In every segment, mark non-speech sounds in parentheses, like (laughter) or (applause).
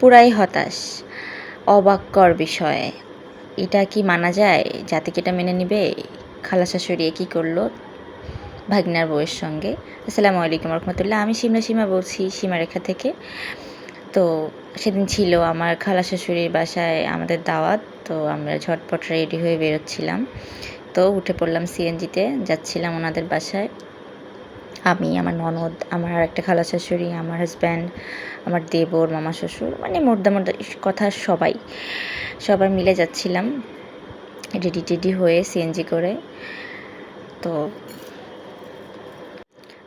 পুরাই হতাশ। অবাক্কর বিষয়। এটা কি মানা যায়? জাতি এটা মেনে নিবে? খালা শাশুড়ি কী করল? ভাগনার বউয়ের সঙ্গে। আসসালামু আলাইকুম রহমতুল্লাহ। আমি সীমা সীমা বলছি সীমারেখা থেকে। তো সেদিন ছিল আমার খালা শাশুড়ির বাসায় আমাদের দাওয়াত। তো আমরা ঝটপট রেডি হয়ে বেরোচ্ছিলাম। তো উঠে পড়লাম সিএনজিতে যাচ্ছিলাম ওনাদের বাসায়। আমি আমার ননদ, আমার একটা খালা শাশুড়ি আমার হাজব্যান্ড আমার দেবর, মামা শ্বশুর মানে মোর্দা মোদ্দা কথা সবাই। সবাই মিলে যাচ্ছিলাম রেডি টেডি হয়ে সিএনজি করে। তো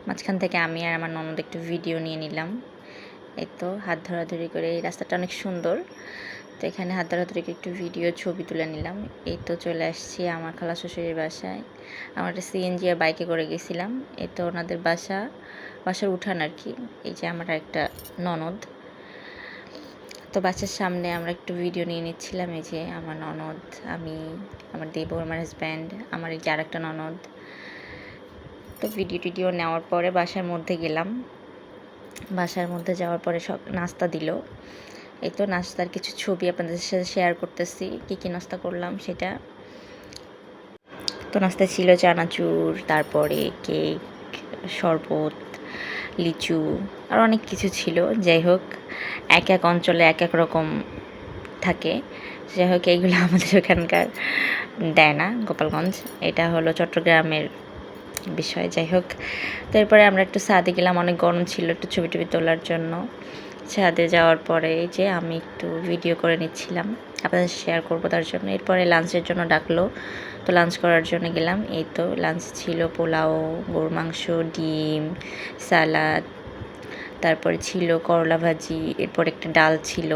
মাঝখান থেকে আমি আর আমার ননদ একটু ভিডিও নিয়ে নিলাম। এই তো হাত ধরাধরি করে এই রাস্তাটা অনেক সুন্দর। তো এখানে হাত ধরাধরি একটু ভিডিও ছবি তুলে নিলাম। এই তো চলে আসছি আমার খালা শ্বশুরের বাসায়। আমার একটা সিএনজি আর বাইকে করে গেছিলাম। এই তো ওনাদের বাসা, বাসার উঠান আর কি। এই যে আমার একটা ননদ। তো বাসার সামনে আমরা একটু ভিডিও নিয়ে নিচ্ছিলাম। এই যে আমার ননদ, আমি, আমার দেবর আমার হাজব্যান্ড আমার এই যে আর একটা ননদ। তো ভিডিও টিডিও নেওয়ার পরে বাসার মধ্যে গেলাম। বাসার মধ্যে যাওয়ার পরে সব নাস্তা দিল। এই তো নাস্তার কিছু ছবি আপনাদের সাথে শেয়ার করতেছি, কী কী নাস্তা করলাম সেটা। তো নাস্তা ছিল চানাচুর, তারপরে কেক, শরবত, লিচু, আর অনেক কিছু ছিল। যাই হোক, এক এক অঞ্চলে এক এক রকম থাকে। যাই হোক, এইগুলো (laughs) আমাদের ওখানকার দেয় না, গোপালগঞ্জ। এটা হলো চট্টগ্রামের বিষয়। যাই হোক, তো এরপরে আমরা একটু ছাদে গেলাম, অনেক গরম ছিল, একটু ছবি টবি তোলার জন্য। ছাদে যাওয়ার পরে এই যে আমি একটু ভিডিও করে নিচ্ছিলাম। আপনাদের শেয়ার করব তার জন্য। এরপরে লাঞ্চের জন্য ডাকলো। তো লাঞ্চ করার জন্য গেলাম। এই তো লাঞ্চ ছিল পোলাও, গরুর মাংস, ডিম, সালাদ, তারপরে ছিল করলা ভাজি, এরপর একটা ডাল ছিল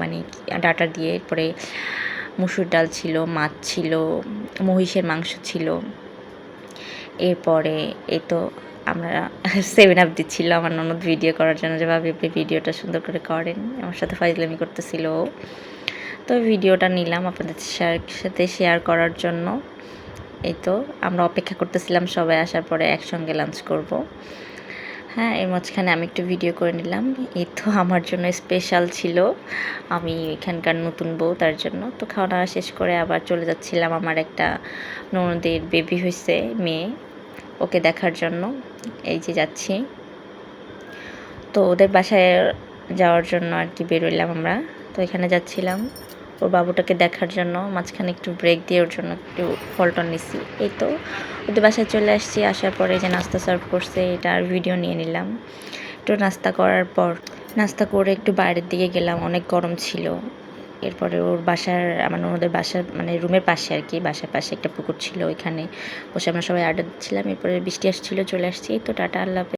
মানে ডাটা দিয়ে। এরপরে মুসুর ডাল ছিল, মাছ ছিল, মহিষের মাংস ছিল। এরপরে এই তো আমরা সেভেন আপ দিচ্ছিল আমার ননদ ভিডিও করার জন্য যেভাবে আপনি ভিডিওটা সুন্দর করে করেন। আমার সাথে ফাইজলামি করতেছিল। তো ভিডিওটা নিলাম আপনাদের সাথে শেয়ার করার জন্য। এই তো, আমরা অপেক্ষা করতেছিলাম সবাই আসার পরে একসঙ্গে লাঞ্চ করব। হ্যাঁ এর মাঝখানে আমি একটু ভিডিও করে নিলাম। এই তো আমার জন্য স্পেশাল ছিল। আমি এখানকার নতুন বউ, তার জন্য। তো খাওয়া দাওয়া শেষ করে আবার চলে যাচ্ছিলাম। আমার একটা ননদের বেবি হয়েছে মেয়ে। ওকে দেখার জন্য। এই যে যাচ্ছি। তো ওদের বাসায় যাওয়ার জন্য আর কি বেরোইলাম আমরা। তো এখানে যাচ্ছিলাম। ওর বাবুটাকে দেখার জন্য, মাঝখানে একটু ব্রেক দিয়ে ওর জন্য একটু ফলটন নিছি। এই তো, ওদের বাসায় চলে আসছি। আসার পরে যে নাস্তা সার্ভ করছে, এটা আর ভিডিও নিয়ে নিলাম। একটু নাস্তা করার পর, নাস্তা করে একটু বাইরের দিকে গেলাম। অনেক গরম ছিল। এরপরে ওর বাসার আমার ওদের বাসার মানে রুমের পাশে আর কি, বাসার পাশে একটা পুকুর ছিল ওইখানে বসে আমরা সবাই আড্ডা দিচ্ছিলাম, এরপরে বৃষ্টি আসছিল, চলে আসছি তো টাটা, আল্লাহ।